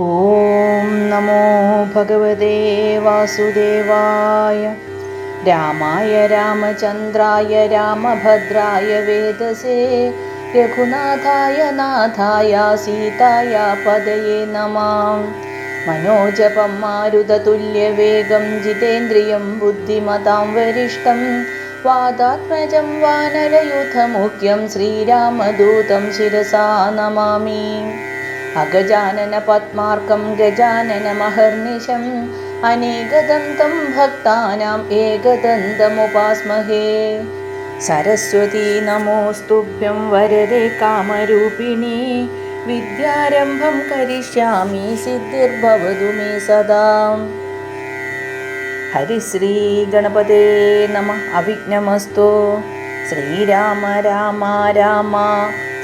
ഓം നമോ ഭഗവതേ വാസുദേവായ. രാമായ രാമചന്ദ്രായ രാമഭദ്രായ വേദസേ. രഘുനാഥായ നാഥായ സീതായ പദയേ നമാം. മനോജപം മാരുതതുല്യവേഗം ജിതേന്ദ്രിയം ബുദ്ധിമതാം വരിഷ്ടം വാദാത്മജം വാനരയുധമുഖ്യം ശ്രീരാമദൂതം ശിരസാ നമാമി. അഗജാനന പത്മാർക്കം ഗജാനനമഹർനിശം അനേകദം തം ഭക്താനാം ഏകദന്തമുപാസ്മഹേ സരസ്വതി നമോസ്തുഭ്യം വരദേ കാമരൂപിണി വിദ്യാരംഭം കരിഷ്യാമി സിദ്ധിർഭവതു മേ സദാ ഹരിശ്രീ ഗണപതേ നമ അവിഘ്നമസ്തു ശ്രീരാമ രാമ രാമ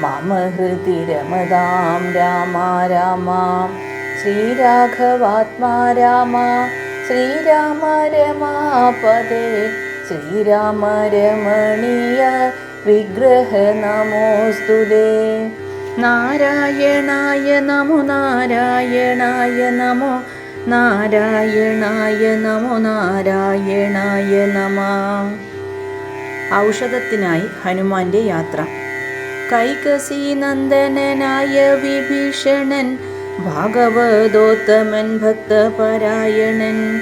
മമ ഹൃതി രമതാം രാമ രാമ. ശ്രീരാഘവാത്മാ രാമ. ശ്രീരാമ രമാപദേ ശ്രീരാമ രമണീയ വിഗ്രഹ നമോസ്തുതേ നാരായണായ നമോ നാരായണായ നമോ. നാരായണായ നമോ നാരായണായ നമ. ഔഷധത്തിനായി ഹനുമാന്റെ യാത്ര. കൈകസി നന്ദനായ വിഭീഷണൻ ഭാഗവതോത്തമൻ ഭക്തപരായണൻ.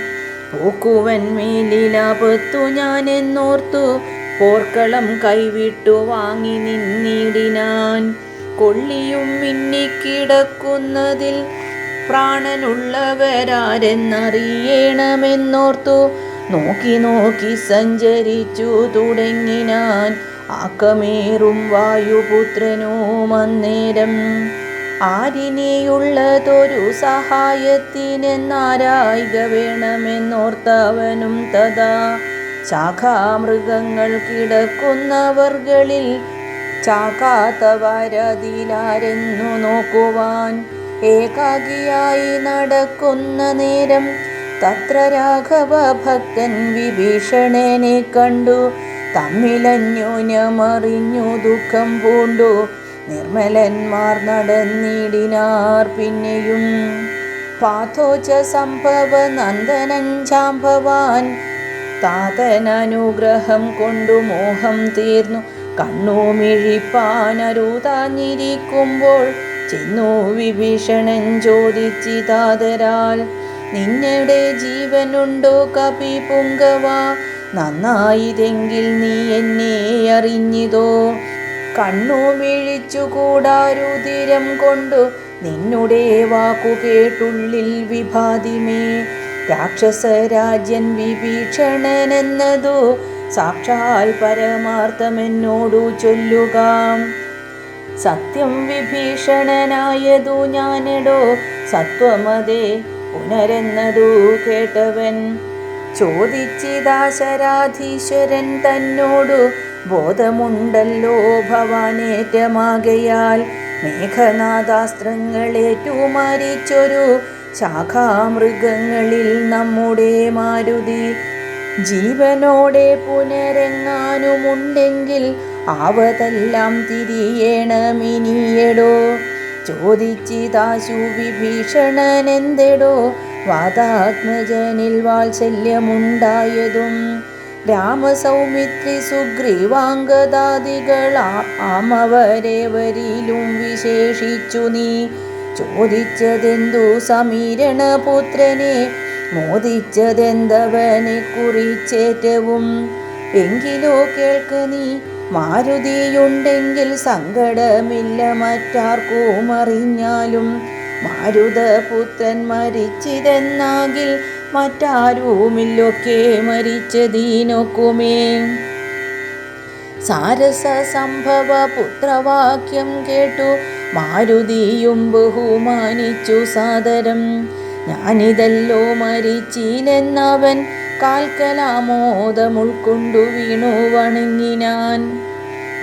പോക്കുവൻ മേലിലാപത്തു ഞാൻ എന്നോർത്തു പോർക്കളം കൈവിട്ടു വാങ്ങി നിന്നിടിനാൻ. കൊള്ളിയും മിന്നിക്കിടക്കുന്നതിൽ പ്രാണനുള്ളവരാരെന്നറിയണമെന്നോർത്തു നോക്കി നോക്കി സഞ്ചരിച്ചു തുടങ്ങിനാൻ. ആക്കമേറും വായുപുത്രനും അന്നേരം ആരിനെയുള്ളതൊരു സഹായത്തിനെന്നാരായിക വേണമെന്നോർത്തവനും തഥാ ശാഖാമൃഗങ്ങൾ കിടക്കുന്നവർകളിൽ ചാകാത്തവരതിലാരെന്നു നോക്കുവാൻ ഏകാഗിയായി നടക്കുന്ന നേരം തത്ര രാഘവ ഭക്തൻ വിഭീഷണനെ കണ്ടു. തമ്മിലന്യോന്യമറിഞ്ഞു ദുഃഖം പൂണ്ടു. നിർമ്മലന്മാർ നടന്നിടിനാർ പിന്നെയും. പാഥോച സംഭവ നന്ദനൻ ജാംഭവാൻ താതനനുഗ്രഹം കൊണ്ടു മോഹം തീർന്നു. കണ്ണുമിഴിപ്പാനരുതാഞ്ഞിരിക്കുമ്പോൾ ചെന്നു വിഭീഷണൻ ചോദിച്ചിതാതരാൽ നിന്നെ ജീവനുണ്ടോ കപി പുങ്കവ നന്നായതെങ്കിൽ നീ എന്നെ അറിഞ്ഞിതോ. കണ്ണു മിഴിച്ചുകൂടാരുതിരം കൊണ്ടു നിന്നുടെ വാക്കു കേട്ടുള്ളിൽ വിഭാതിമേ. രാക്ഷസരാജ്യൻ വിഭീഷണനെന്നതു സാക്ഷാൽ പരമാർത്ഥമെന്നോടു ചൊല്ലുക. സത്യം വിഭീഷണനായതു ഞാനെടോ. സത്വമതേ പുനരെന്നതു കേട്ടവൻ ചോദിച്ചിതാശരാധീശ്വരൻ തന്നോടു ബോധമുണ്ടല്ലോ ഭവാനേറ്റമാകയാൽ. മേഘനാഥാസ്ത്രങ്ങളേറ്റു മരിച്ചൊരു ശാഖാമൃഗങ്ങളിൽ നമ്മുടെ മാരുതി. ജീവനോടെ പുനരങ്ങാനുമുണ്ടെങ്കിൽ ആവതെല്ലാം തിരിയേണമിനിയടോ. ചോദിച്ചിതാശു വിഭീഷണനെന്തെടോ. വാദാത്മജനിൽ വാത്സല്യമുണ്ടായതും രാമസൗമിത്രി ആമവരെ ആമവരേവരിലും വിശേഷിച്ചു നീ. ചോദിച്ചതെന്തു സമീരണപുത്രനെ? മോദിച്ചതെന്തവനെ കുറിച്ചേറ്റവും? എങ്കിലോ കേൾക്ക് നീ. മാരുതിയുണ്ടെങ്കിൽ സങ്കടമില്ല മറ്റാർക്കും അറിഞ്ഞാലും മാരുതപുത്രൻ മരിച്ചിതെന്നാകിൽ മറ്റാരുമില്ലൊക്കെ മരിച്ചതീനൊക്കുമേ. സാരസ സംഭവ പുത്രവാക്യം കേട്ടു. മാരുതിയും ബഹുമാനിച്ചു സാദരം. ഞാനിതല്ലോ മരിച്ചീനെന്നവൻ കാൽക്കലാമോദം ഉൾക്കൊണ്ടു വീണു വണങ്ങിനാൻ.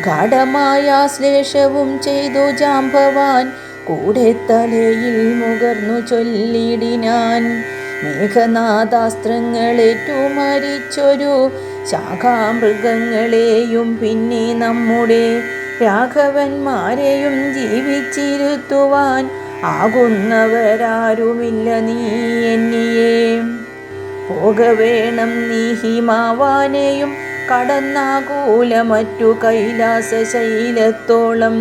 ഗാഠമായ ശ്ലേഷവും ചെയ്തു ജാമ്പവാൻ കൂടെ തലയിൽ മുകർന്നു ചൊല്ലിടിനാൻ മേഘനാഥാസ്ത്രങ്ങളേറ്റു മരിച്ചൊരു ശാഖാമൃഗങ്ങളെയും പിന്നെ നമ്മുടെ രാഘവന്മാരെയും ജീവിച്ചിരുത്തുവാൻ ആകുന്നവരാരുമില്ല നീ എന്നിയേ. പോകവേണം നീ ഹിമാവാനെയും കടന്നാകൂല മറ്റു കൈലാസ ശൈലത്തോളം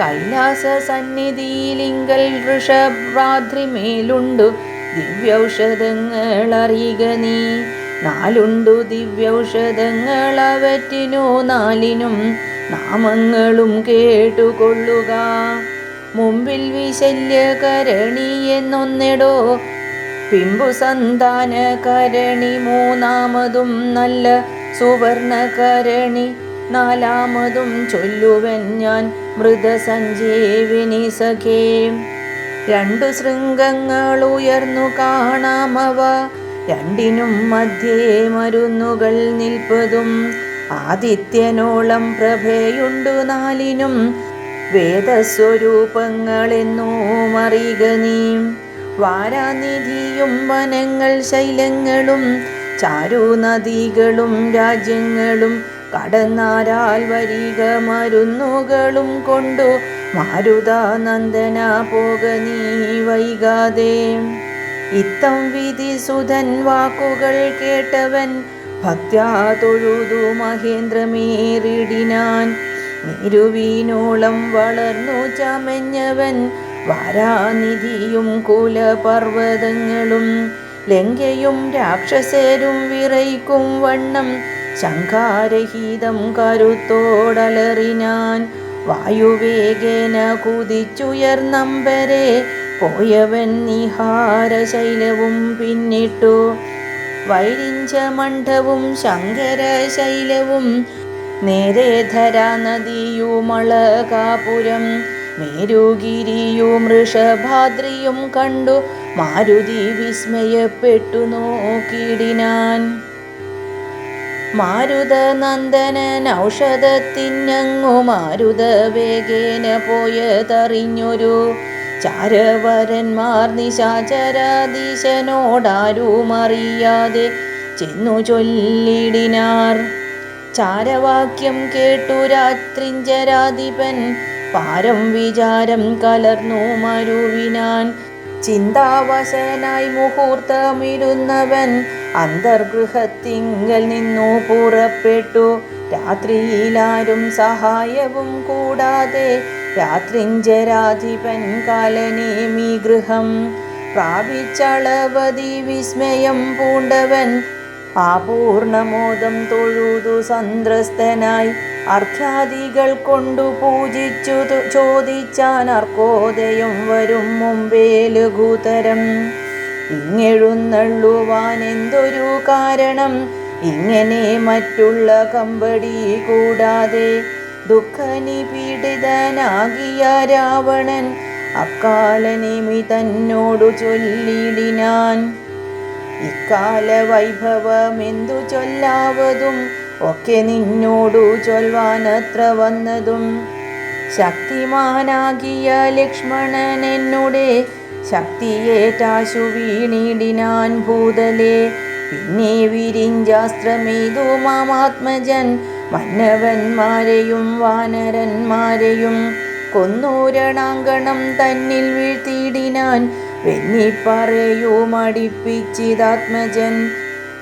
കൈലാസ സന്നിധിയിലിങ്കൽ വൃഷഭ്രാദ്രിമേലുണ്ടു ദിവ്യൗഷധങ്ങൾ അറിയുക നീ. നാലുണ്ടു ദിവ്യൗഷധങ്ങൾ അവറ്റിനു നാലിനും നാമങ്ങളും കേട്ടുകൊള്ളുക. മുമ്പിൽ വിശല്യകരണി എന്നൊന്നിടോ പിമ്പു സന്താനകരണി മൂന്നാമതും നല്ല സുവർണകരണി. നാലാമതും ചൊല്ലുവൻ ഞാൻ. മൃതസഞ്ജീവിനി സഖേ രണ്ടു ശൃംഗങ്ങൾ ഉയർന്നു കാണാമവ. രണ്ടിനും മധ്യേ മരുന്നുകൾ നിൽപ്പതും ആദിത്യനോളം പ്രഭയുണ്ടു നാലിനും. വേദസ്വരൂപങ്ങളെന്നോ മറിക നീ. വാരാനിധിയും വനങ്ങൾ ശൈലങ്ങളും ചാരു നദികളും രാജ്യങ്ങളും കടന്നാരാൽ വരിക മരുന്നുകളും കൊണ്ടു മാരുതാനന്ദന പോക നീ വൈകാതെ. ഇത്തം വിധി സുധൻ വാക്കുകൾ കേട്ടവൻ ഭക്ത്യാ തൊഴുതു മഹേന്ദ്രമേറിടിനാൻ നിരുവീനോളം വളർന്നു ചമഞ്ഞവൻ വാരാനിധിയും കുലപർവതങ്ങളും ലങ്കയും രാക്ഷസരും വിറയ്ക്കും വണ്ണം ശങ്കാരഹിതം കരുത്തോടലറിനാൻ വായുവേഗേന കുതിച്ചുയർന്നമ്പരെ പോയവൻ നിഹാരശൈലവും പിന്നിട്ടു. വൈരിഞ്ച മണ്ഡവും ശങ്കരശൈലവും നേരെ ധരാ നദിയുമളകാപുരം മേരുഗിരിയും മൃഷഭാദ്രിയും കണ്ടു മാരുതി വിസ്മയപ്പെട്ടു നോക്കിയിടിനാൻ മാരുത നന്ദനൻ ഔഷധത്തിനങ്ങു മാരുത വേഗേന പോയതറിഞ്ഞൊരു ചാരവരന്മാർ നിശാചരാധീശനോടാരുമറിയാതെ ചെന്നു ചൊല്ലിടിനാർ. ചാരവാക്യം കേട്ടു രാത്രിഞ്ചരാധിപൻ പാരം വിചാരം കലർന്നു മരുവിനാൻ. ചിന്താവശനായി മുഹൂർത്തമിരുന്നവൻ അന്തർഗൃഹത്തിങ്കൽ നിന്നു പുറപ്പെട്ടു. രാത്രിയിലാരും സഹായവും കൂടാതെ രാത്രിഞ്ചരാധിപൻ കാലനേമി ഗൃഹം. പ്രാപിച്ചളവതി വിസ്മയം പൂണ്ടവൻ. ആപൂർണമോദം തൊഴുതു സന്ത്രസ്തനായി അർഘ്യാദികൾ കൊണ്ടു പൂജിച്ചു ചോദിച്ചാൻ അർക്കോദയം വരും മുമ്പേ ലഘുതരം. ഇങ്ങെഴുന്നള്ളുവാൻ എന്തൊരു കാരണം? ഇങ്ങനെ മറ്റുള്ള കമ്പടി കൂടാതെ ദുഃഖനിപീഡിതനാകിയ രാവണൻ അക്കാലനിമി തന്നോടു ചൊല്ലിടിനാൻ. ഇക്കാല വൈഭവമെന്തു ചൊല്ലാവതും? ഒക്കെ നിന്നോടു ചൊൽവാനത്ര വന്നതും. ശക്തിമാനാകിയ ലക്ഷ്മണൻ എന്നുടെ ശക്തിയേറ്റാശു വീണിടിനാൻ ഭൂതലേ. പിന്നെ വിരിഞ്ചാസ്ത്രമേതു മാമാത്മജൻ. മന്നവന്മാരെയും വാനരന്മാരെയും കൊന്നൂരണാങ്കണം തന്നിൽ വീഴ്ത്തിയിടിനാൻ. വെന്നിപ്പറയുമടിപ്പിച്ചിതാത്മജൻ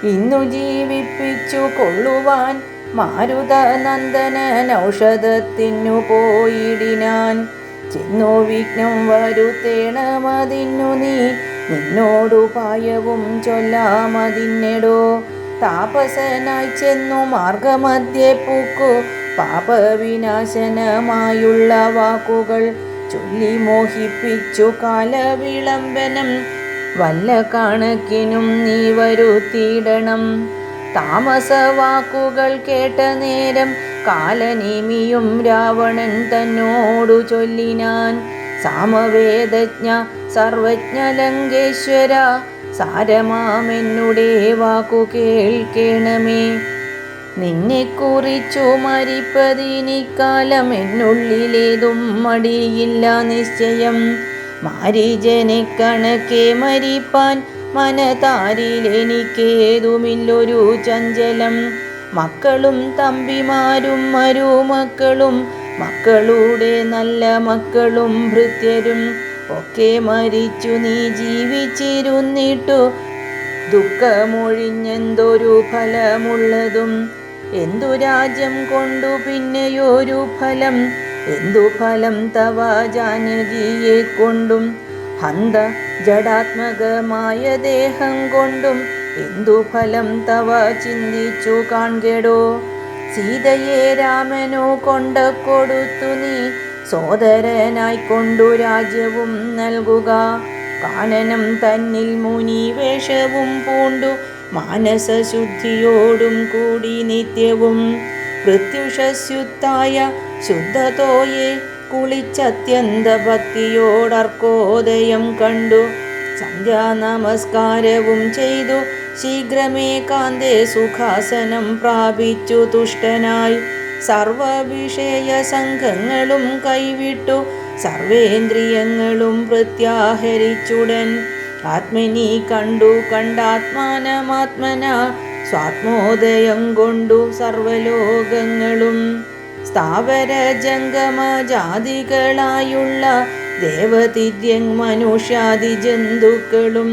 ഇന്നു ജീവിപ്പിച്ചു കൊള്ളുവാൻ മാരുത നന്ദനൻ ഔഷധത്തിനു പോയിടിനാൻ. ചെന്നു വിഘ്നം വരുത്തേണമതിന്നു നീ. നിന്നോടു പായവും ചൊല്ലാമതിന്നെടോ താപസനായി ചെന്നു മാർഗമധ്യേ പൂക്കു. പാപവിനാശനമായുള്ള വാക്കുകൾ ചൊല്ലി മോഹിപ്പിച്ചു കാലവിളംബനം. വല്ല കണക്കിനും നീ വരുത്തിയിടണം. താമസവാക്കുകൾ കേട്ട നേരം കാലനേമിയും രാവണൻ തന്നോടു ചൊല്ലിനാൻ. സാമവേദജ്ഞ സർവജ്ഞ ലങ്കേശ്വര സാരമാമെന്നുടെ വാക്കു കേൾക്കേണമേ. നിന്നെ കുറിച്ചു മരിപ്പതിനിക്കാലം എന്നുള്ളിലേതും മടിയില്ല നിശ്ചയം. മാരിജനെ കണക്കെ മരിപ്പാൻ മനതാരിലെനിക്കേതുമില്ലൊരു ചഞ്ചലം. മക്കളും തമ്പിമാരും മരുമക്കളും മക്കളുടെ നല്ല മക്കളും ഭൃത്യരും ഒക്കെ മരിച്ചു നീ ജീവിച്ചിരുന്നിട്ടു ദുഃഖമൊഴിഞ്ഞെന്തൊരു ഫലമുള്ളതും. എന്തു രാജ്യം കൊണ്ടു പിന്നെയൊരു ഫലം എന്തു ഫലം തവ ജാനകിയെ കൊണ്ടും ഹന്ത ജടാത്മകമായ ദേഹം കൊണ്ടും എന്തു ഫലം തവ ചിന്തിച്ചു കാൺകെടോ സീതയെ രാമനു കൊണ്ട കൊടുത്തു നീ. സോദരനായി കൊണ്ടു രാജ്യവും നൽകുക. കാനനം തന്നിൽ മുനി വേഷവും പൂണ്ടു. മാനസശുദ്ധിയോടും കൂടി നിത്യവും. പ്രത്യുഷസ്യുത്തായ ശുദ്ധതോയെ കുളിച്ചത്യന്ത ഭക്തിയോടർക്കോദയം കണ്ടു. സന്ധ്യാ നമസ്കാരവും ചെയ്തു. ശീഘ്രമേ കാന്തേ സുഖാസനം പ്രാപിച്ചു തുഷ്ടനായി. സർവവിഷയ സംഘങ്ങളും കൈവിട്ടു. സർവേന്ദ്രിയങ്ങളും പ്രത്യാഹരിച്ചുടൻ. ആത്മനി കണ്ടു കണ്ടാത്മാനമാത്മന. സ്വാത്മോദയം കൊണ്ടു സർവലോകങ്ങളും. സ്ഥാവര ജംഗമ ജാതികളായുള്ള ദേവതിര്യൻ മനുഷ്യാദി ജന്തുക്കളും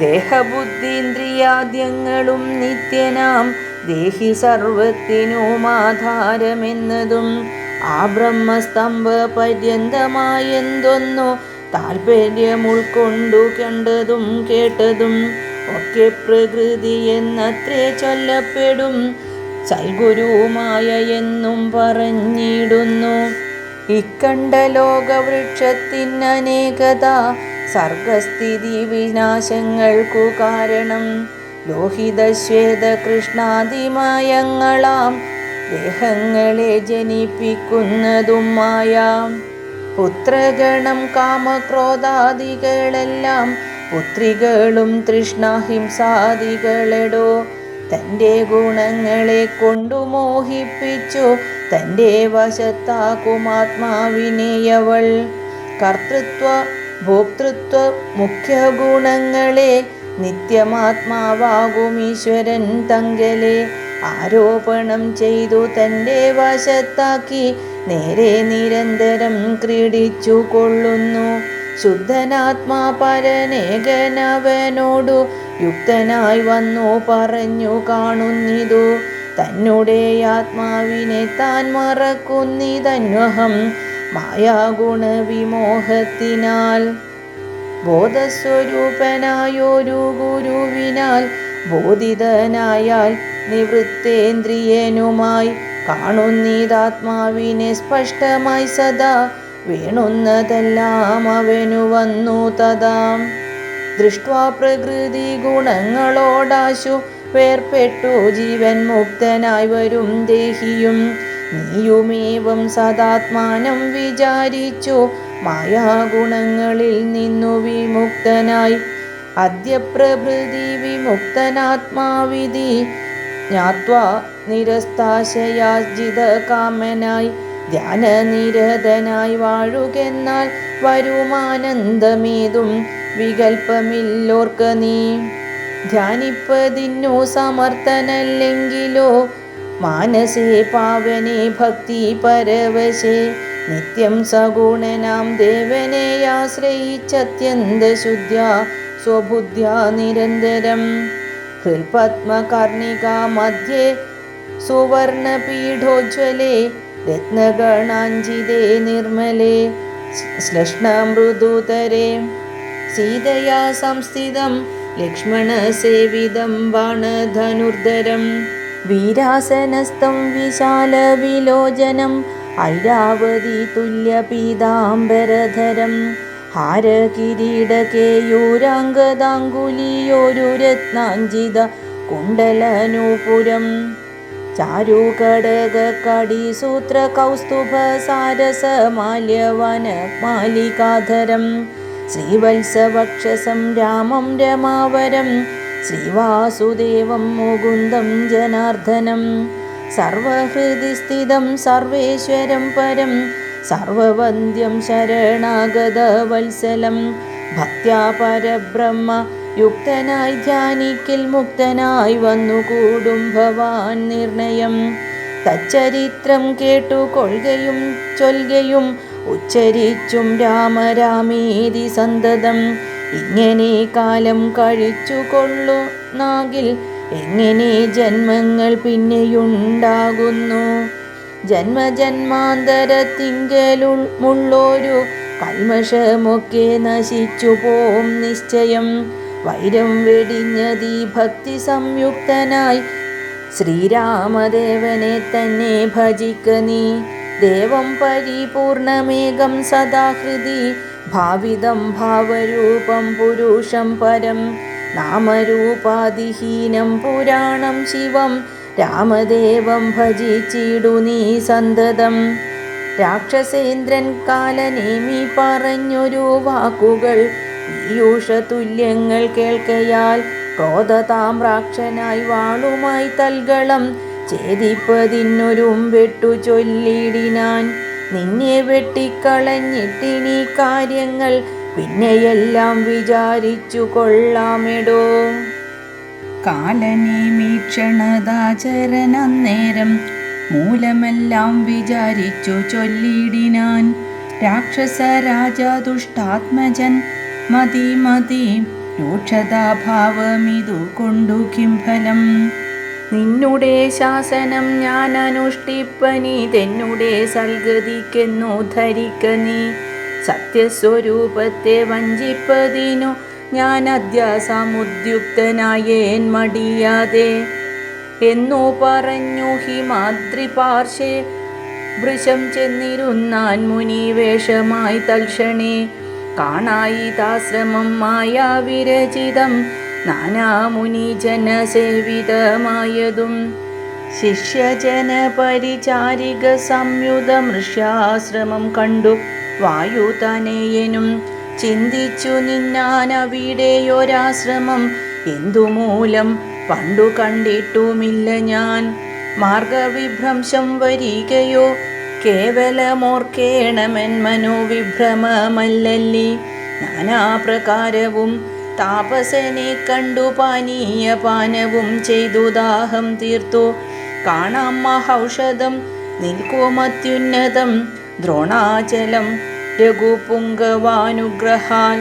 ദേഹബുദ്ധീന്ദ്രിയാദ്യങ്ങളും നിത്യനാം ദേഹി സർവത്തിനും ആധാരമെന്നതും ആ ബ്രഹ്മസ്തംഭ പര്യന്തമായെന്തൊന്നു താല്പര്യം ഉൾക്കൊണ്ടു കണ്ടതും കേട്ടതും ഒക്കെ പ്രകൃതി എന്നത്രേ ചൊല്ലപ്പെടും സൽഗുരുമായ എന്നും പറഞ്ഞിടുന്നു. ഇക്കണ്ട ലോകവൃക്ഷത്തിനേകത സർഗസ്ഥിതി വിനാശങ്ങൾക്കു കാരണം. ലോഹിതശ്വേത കൃഷ്ണാദിമയങ്ങളാം ദേഹങ്ങളെ ജനിപ്പിക്കുന്നതുമായ പുത്രഗണം കാമക്രോധാദികളെല്ലാം പുത്രികളും തൃഷ്ണാഹിംസാദികളെടോ. തന്റെ ഗുണങ്ങളെ കൊണ്ടു മോഹിപ്പിച്ചു. തന്റെ വശത്താക്കുമാത്മാവിനെയവൾ കർത്തൃത്വ ഭോക്തൃത്വ മുഖ്യ ഗുണങ്ങളെ നിത്യമാത്മാവാകും ഈശ്വരൻ തങ്കലെ. ആരോപണം ചെയ്തു തന്റെ വശത്താക്കി നേരെ നിരന്തരം ക്രീഡിച്ചു കൊള്ളുന്നു. ശുദ്ധനാത്മാ പരനേകനവനോടു യുക്തനായി വന്നു പറഞ്ഞു കാണുന്നിതു. തന്നുടെ ആത്മാവിനെ താൻ മറക്കുന്നിതന്വഹം. മായാഗുണ വിമോഹത്തിനാൽ ബോധസ്വരൂപനായൊരു ഗുരുവിനാൽ ബോധിതനായാൽ നിവൃത്തേന്ദ്രിയനുമായി കാണുന്നിതാത്മാവിനെ സ്പഷ്ടമായി സദാ വേണുന്നതെല്ലാം അവനു വന്നു തഥാം ദൃഷ്ട്വാ പ്രകൃതി ഗുണങ്ങളോടാശു വേർപെട്ടു ജീവൻ മുക്തനായി വരും ദേഹിയും നീയുമേവം സദാത്മാനം വിചാരിച്ചു. മായാഗുണങ്ങളിൽ നിന്നു വിമുക്തനായി അദ്യപ്രഭൃതി വിമുക്തനാത്മാവിധി ജ്ഞാത്വാ നിരസ്താശയാജിത കാമനായി ധ്യാനനിരതനായി വാഴുകെന്നാൽ വരുമാനന്ദമേതും വികൽപ്പമില്ലോർക്ക നീ ധ്യാനിപ്പതിന്നു സമർത്ഥനല്ലെങ്കിലോ? മാനസേ പാവനെ ഭക്തി പരവശേ നിത്യം സഗുണനാം ദേവനെ ആശ്രയിച്ചത്യന്ത ശുദ്ധ്യ സ്വബുദ്ധ്യ നിരന്തരം. ഹൃൽപത്മകർണിക മധ്യേ സുവർണപീഠോജ്വലേ രത്നഗണാഞ്ചിതേ നിർമ്മലേ ശ്ലഷ്ണമൃദുതരേ. സീതയാ സംസ്ഥിതം ലക്ഷ്മണസേവിതം ബാണധനുർധരം വീരാസനസ്ഥം വിശാലവിലോചനം ഐരാവതി തുല്യപീതാംബരധരം ഹാരകിരീടകേയൂരാംഗദാങ്കുലിയോരു രത്നാഞ്ചിത കുണ്ടലനൂപുരം. ശ്രീവത്സവക്ഷസം രാമം രമാവരം ശ്രീവാസുദേവം മുകുന്ദം ജനാർദ്ദനം. സർവഹൃദി സ്ഥിതം സർവേശ്വരം പരം സർവവന്ദ്യം ശരണാഗത വത്സലം. ഭക്ത്യാ പരബ്രഹ്മ യുക്തനായി ധ്യാനിക്കിൽ മുക്തനായി വന്നുകൂടും ഭവാൻ നിർണയം. തച്ചരിത്രം കേട്ടു കൊള്ളുകയും ചൊൽകയും ഉച്ചരിച്ചും രാമരാമേതി സന്തതം. ഇങ്ങനെ കാലം കഴിച്ചു നാഗിൽ. എങ്ങനെ ജന്മങ്ങൾ പിന്നെയുണ്ടാകുന്നു. ജന്മജന്മാന്തരത്തിങ്കലുമുള്ളൊരു കൽമഷമൊക്കെ നശിച്ചു പോം നിശ്ചയം. വൈരം വെടിഞ്ഞതീ ഭക്തി സംയുക്തനായി. ശ്രീരാമദേവനെ തന്നെ ഭജിക്ക നീ. ദേവം പരിപൂർണമേകം സദാഹൃതി. ഭാവിതം ഭാവരൂപം പുരുഷം പരം. നാമരൂപാതിഹീനം പുരാണം ശിവം. രാമദേവം ഭജിച്ചിടു നീ സന്തതം. രാക്ഷസേന്ദ്രൻ കാലനേമി പറഞ്ഞൊരു വാക്കുകൾ. പീയൂഷതുല്യങ്ങൾ കേൾക്കയാൽ ക്രോധതാമ്രാക്ഷനായി വാളുമായി തൽകളം ഛേദിപ്പതിനൊരും വെട്ടു ചൊല്ലിടിനാൻ നിന്നെ വെട്ടിക്കളഞ്ഞിട്ടിനി കാര്യങ്ങൾ പിന്നെയെല്ലാം വിചാരിച്ചു കൊള്ളാമെടോ. കാലനേമീക്ഷണതാചരനന്നേരം മൂലമെല്ലാം വിചാരിച്ചു ചൊല്ലിടിനാൻ രാക്ഷസരാജ ദുഷ്ടാത്മജൻ മതി മതി രൂക്ഷതാഭാവമിതു കൊണ്ടു കിം ഫലം നിന്നുടെ ശാസനം ഞാൻ അനുഷ്ഠിപ്പനി തെന്നുടെ സൽഗതിക്കെന്നു ധരിക്ക നീ സത്യസ്വരൂപത്തെ വഞ്ചിപ്പതിനു ഞാൻ അധ്യാസമുദ്യുക്തനായേൻ മടിയാതെ. എന്നു പറഞ്ഞു ഹിമാദ്രിപാർശ്വേ വൃഷം ചെന്നിരുന്നാൻ മുനിവേഷമായി തൽക്ഷണേ. കാണായി താശ്രമം മായാവിരചിതം നാനാമുനിജനസേവിതമായതും ശിഷ്യജന പരിചാരിക സംയുത മൃഷ്യാശ്രമം കണ്ടു. വായു തനയനും ചിന്തിച്ചു നിന്നാനവിടെയൊരാശ്രമം എന്തുമൂലം പണ്ടു കണ്ടിട്ടുമില്ല ഞാൻ. മാർഗവിഭ്രംശം വരികയോ കേവലമോർക്കേണമെൻ മനോവിഭ്രമമല്ലല്ലി. നാനാപ്രകാരവും താപസനെ കണ്ടു പാനീയപാനവും ചെയ്തു ദാഹം തീർത്തു. കാണാം മഹൌഷധം നിൽക്കുമത്യുന്നതം ദ്രോണാചലം രഘുപുങ്കവാനുഗ്രഹാൽ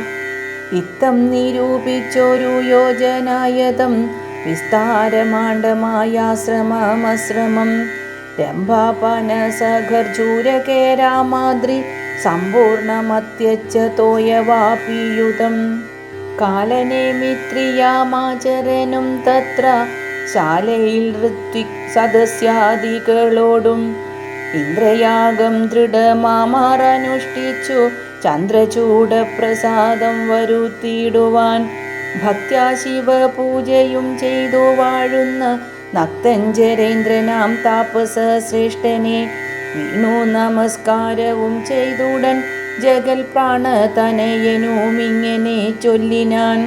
ഇത്തം നിരൂപിച്ചൊരു യോജനായതം വിസ്താരമാണ്ഡമായാശ്രമമശ്രമം. രംഭാപനസഖർജൂരകേ രാമാദ്രി സമ്പൂർണമത്യച്ച തോയവാപിയുതം കാലനേമിത്രിയാമാചരനും തത്ര ശാലയിൽ ഋത്വിക് സദസ്യാദികളോടും ഇന്ദ്രയാഗം ദൃഢമാമാറനുഷ്ഠിച്ചു ചന്ദ്രചൂഡപ്രസാദം വരുത്തിയിടുവാൻ ഭക്ത്യാ ശിവപൂജയും ചെയ്തു വാഴുന്ന നക്തഞ്ചരേന്ദ്രനാം താപസ ശ്രേഷ്ഠനെ വീണു നമസ്കാരവും ചെയ്തുടൻ ജഗൽ പ്രാണതനയനുമിങ്ങനെ ചൊല്ലിനാൻ.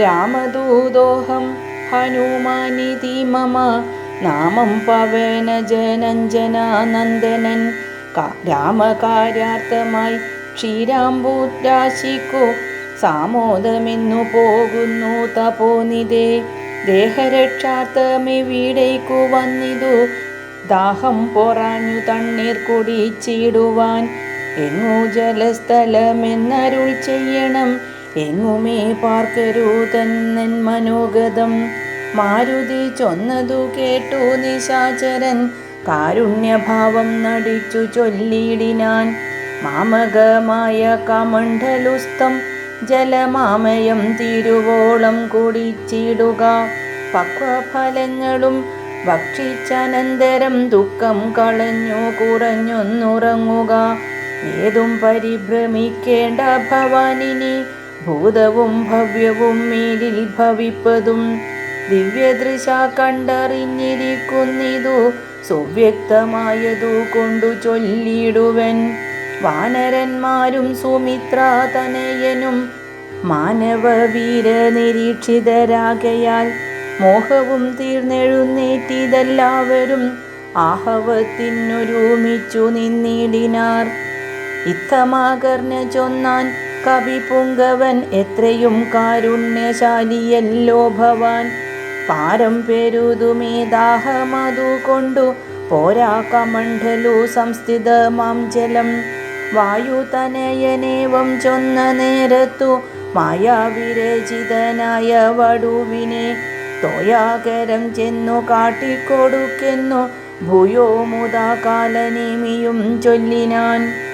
രാമദൂതോഹം ഹനുമാനിതി മമ നാമം പവന ജനഞ്ജനാനന്ദനൻ രാമകാര്യാർത്ഥമായി ക്ഷീരാംബൂരാശിക്കു സാമോദമെന്നു പോകുന്നു തപോനിതേ ദേഹരക്ഷാർത്ഥമെവിടേക്കു വന്നിതു. ദാഹം പൊറാഞ്ഞു തണ്ണീർ കുടിച്ചിടുവാൻ എങ്ങു ജലസ്ഥലമെന്നരുൾ ചെയ്യണം എങ്ങുമേ പാർക്കരുതന്നൻ മനോഗതം. മാരുതി ചൊന്നതു കേട്ടു നിശാചരൻ കാരുണ്യഭാവം നടിച്ചു ചൊല്ലിയിടിനാൻ. മാമകമായ കമണ്ഡലുസ്തം ജലമാമയം തിരുവോളം കുടിച്ചിടുക. പക്വഫലങ്ങളും ഭക്ഷിച്ചനന്തരം ദുഃഖം കളഞ്ഞു കുറഞ്ഞൊന്നുറങ്ങുക. ഏതും പരിഭ്രമിക്കേണ്ട ഭവാനിനി ഭൂതവും ഭവ്യവും മേലിൽ ഭവിപ്പതും ദിവ്യദൃശ കണ്ടറിഞ്ഞിരിക്കുന്നിതു സുവ്യക്തമായതു കൊണ്ടു ചൊല്ലിടുവൻ. വാനരന്മാരും സുമിത്ര തനയനും മാനവവീര നിരീക്ഷിതരാകയാൽ മോഹവും തീർന്നെഴുന്നേറ്റിതെല്ലാവരും ആഹവത്തിനൊരുമിച്ചു നിന്നിടിനാർ. ഇത്തമാകർണ ചൊന്നാൻ കവി പുങ്കവൻ എത്രയും കാരുണ്യശാലിയല്ലോ ഭവാൻ. പാരം പെരുതുമേ ദാഹമതു കൊണ്ടു പോരാ കമണ്ഡലു സംസ്ഥിതമാം ജലം. വായുതനയനേവം ചൊന്ന നേരത്തു മായാവിരചിതനായ വടുവിനെ തോയാകരം ചെന്നു കാട്ടിക്കൊടുക്കെന്നു ഭൂയോ മുതാ കാലനേമിയും ചൊല്ലിനാൻ.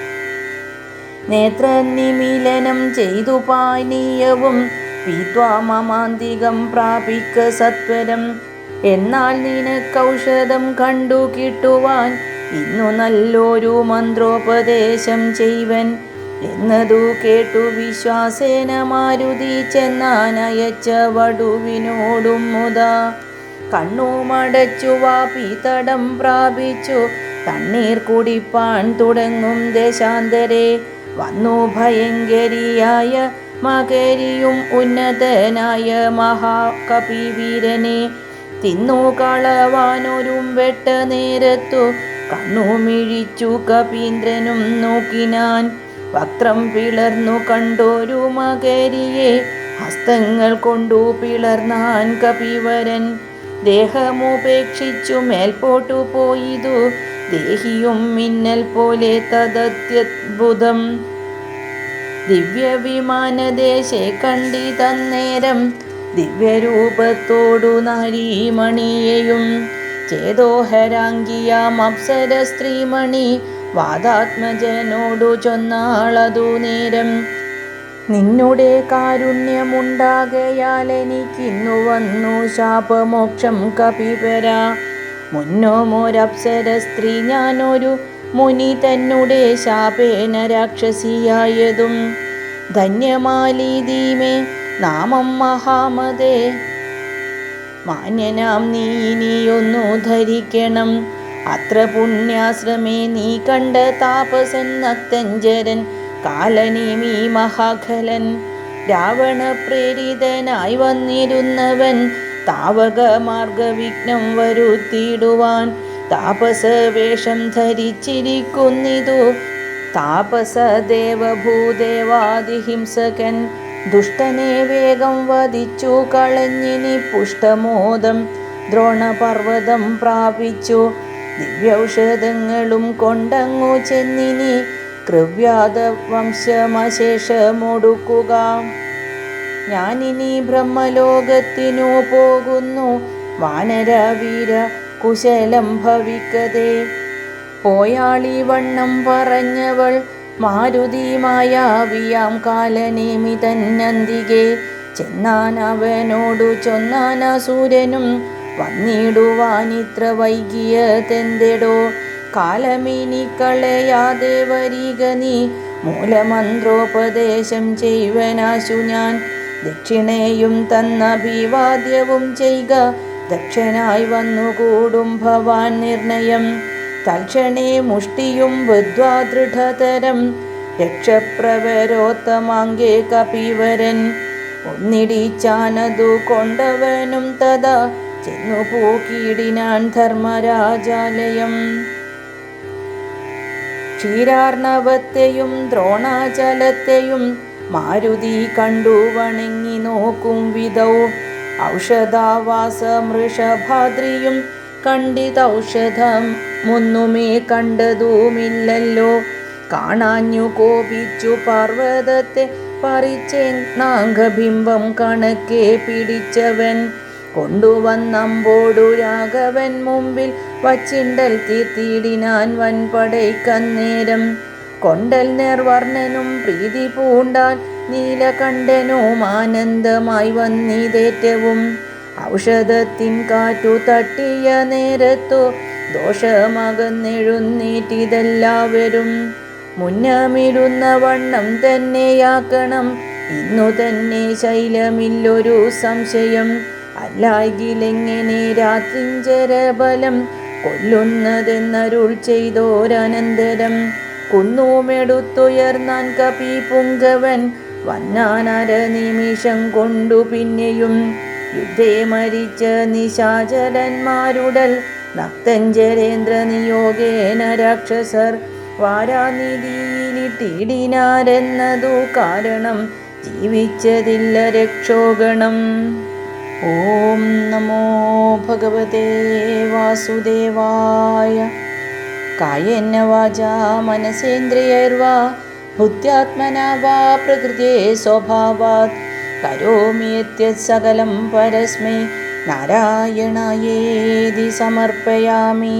നേത്രനിമീലനം ചെയ്തു പാനീയവും പീത്വാ മമാന്തികം പ്രാപിക്ക സത്വരം. എന്നാൽ നിനക്കൗഷധം കണ്ടു കിട്ടുവാൻ ഇന്നു നല്ലൊരു മന്ത്രോപദേശം ചെയ്വൻ. എന്നതു കേട്ടു വിശ്വാസേന മാരുതി ചെന്നാൻ അയച്ച വടുവിനോടും മുതാ. കണ്ണുമടച്ചു വാപ്പി തടം പ്രാപിച്ചു. തണ്ണീർ കുടിപ്പാൻ തുടങ്ങും ദേശാന്തരെ. വന്നു ഭയങ്കരിയായ മകരിയും ഉന്നതനായ മഹാകപിവീരനെ തിന്നു കളവാനൊരും വെട്ട നേരത്തു കണ്ണുമിഴിച്ചു കപീന്ദ്രനും നോക്കിനാൻ വക്രം പിളർന്നു കണ്ടൊരു മകരിയെ ഹസ്തങ്ങൾ കൊണ്ടു പിളർന്നാൻ കപിവരൻ. ദേഹമുപേക്ഷിച്ചു മേൽപോട്ടു പോയിതു. ദേഹിയും മിന്നൽ പോലെ തദത്യത്ഭുതം ദിവ്യവിമാനദേശെ കണ്ടിതന്നേരം ദിവ്യരൂപത്തോടു നാരീമണിയെയും ചേതോഹരാങ്കിയാം അപ്സര സ്ത്രീമണി വാദാത്മജനോടു ചൊന്നാളതു നേരം. നിന്നുടെ കാരുണ്യമുണ്ടാകയാൽ എനിക്കിന്നു വന്നു ശാപമോക്ഷം കപിപര. മുന്നോമൊരപ്സര സ്ത്രീ ഞാനൊരു മുനി തന്നുടെ ശാപേന രാക്ഷസിയായതും. ധന്യമാലീതീമേ നാമം മഹാമതേ. മാന്യനാം നീ ഇനിയൊന്നു ധരിക്കണം. അത്ര പുണ്യാശ്രമേ നീ കണ്ട താപസൻ നക്തഞ്ചരൻ കാലനിമീ മഹാഖലൻ. രാവണ പ്രേരിതനായി വന്നിരുന്നവൻ താവക മാർഗവിഘ്നം വരുത്തിയിടുവാൻ താപസവേഷം ധരിച്ചിരിക്കുന്നിതു. താപസദേവഭൂദേവാദിഹിംസകൻ ദുഷ്ടനെ വേഗം വധിച്ചു കളഞ്ഞിനി പുഷ്ടമോദം. ദ്രോണപർവതം പ്രാപിച്ചു ദിവ്യൗഷധങ്ങളും കൊണ്ടങ്ങു ചെന്നിനി. കൃവ്യാത വംശമശേഷമൊടുക്കുക ഞാനിനി ബ്രഹ്മലോകത്തിനു പോകുന്നു. വാനരവീര കുശലം ഭവിക്കതേ. പോയാളി വണ്ണം പറഞ്ഞവൾ കാലനേമി തന്നന്തികെ. ചെന്നാൻ അവനോടു ചൊന്നാൻ അസൂരനും വന്നിടുവാനിത്ര വൈകിയതെന്തെടോ കാലമിനി കളയാതെ വരിക നീ മൂലമന്ത്രോപദേശം ചെയ്വനാശു ഞാൻ. ദക്ഷിണയും തന്നഭിവാദ്യവും ചെയ്യുക ദക്ഷനായി വന്നുകൂടും ഭവാൻ നിർണയം. തൽക്ഷണേ മുഷ്ടിയും ബുദ്ധ്വാ ദൃഢതരം രക്ഷപ്രവരോത്തമാങ്കേ കപിവരൻ. ഒന്നിടിച്ചാനതു കൊണ്ടവനും തഥാ. ചെന്നു പൂക്കിയിടിനാൻ ധർമ്മരാജാലയം. ക്ഷീരാർണവത്തെയും ദ്രോണാചലത്തെയും മാരുതി കണ്ടു വണങ്ങി നോക്കും വിധൗ ഔഷധാവാസമൃഷഭാദ്രിയും കണ്ടിതൗഷധം മുന്നുമേ കണ്ടതുമില്ലല്ലോ. കാണാഞ്ഞു കോപിച്ചു പർവതത്തെ പറിച്ചെന്നാംഗബിംബം കണക്കെ പിടിച്ചവൻ. കൊണ്ടുവന്നമ്പോടു രാഘവൻ മുമ്പിൽ വച്ചിണ്ടൽ തീർത്തിയിടിനാൻ വൻപടയ്ക്കന്നേരം കൊണ്ടൽ നേർവർണനും പ്രീതി പൂണ്ടാൻ നീലകണ്ഠനും ആനന്ദമായി വന്നിതേറ്റവും. ഔഷധത്തിൻ കാറ്റു തട്ടിയ നേരത്തു ദോഷമകന്നെഴുന്നേറ്റിതെല്ലാവരും. മുന്നമിടുന്ന വണ്ണം തന്നെയാക്കണം ഇന്നു തന്നെ ശൈലമില്ലൊരു സംശയം. അല്ലായിലെങ്ങനെ രാത്രിഞ്ചരബലം കൊല്ലുന്നതെന്നരുൾ ചെയ്തോരനന്തരം. കുന്നുമെടുത്തുയർന്നാൻ കപി പുങ്കവൻ. വന്നാനര നിമിഷം കൊണ്ടു പിന്നെയും യുദ്ധേ മരിച്ച നിശാചരന്മാരുടൽ നക്തഞ്ചരേന്ദ്ര നിയോഗേന രാക്ഷസർ വാരാനിധിയിലിട്ടിടിനാരെന്നതു കാരണം ജീവിച്ചതില്ല രക്ഷോഗണം. ഓം നമോ ഭഗവതേ വാസുദേവായ കായേന വാചാ മനസേന്ദ്രിയൈർവാ ബുദ്ധ്യാത്മനാ വാ പ്രകൃതിയെ സ്വഭാവാത്. കരോമി യദ്യത് സകലം പരസ്മേ നാരായണായേതി സമർപ്പയാമി.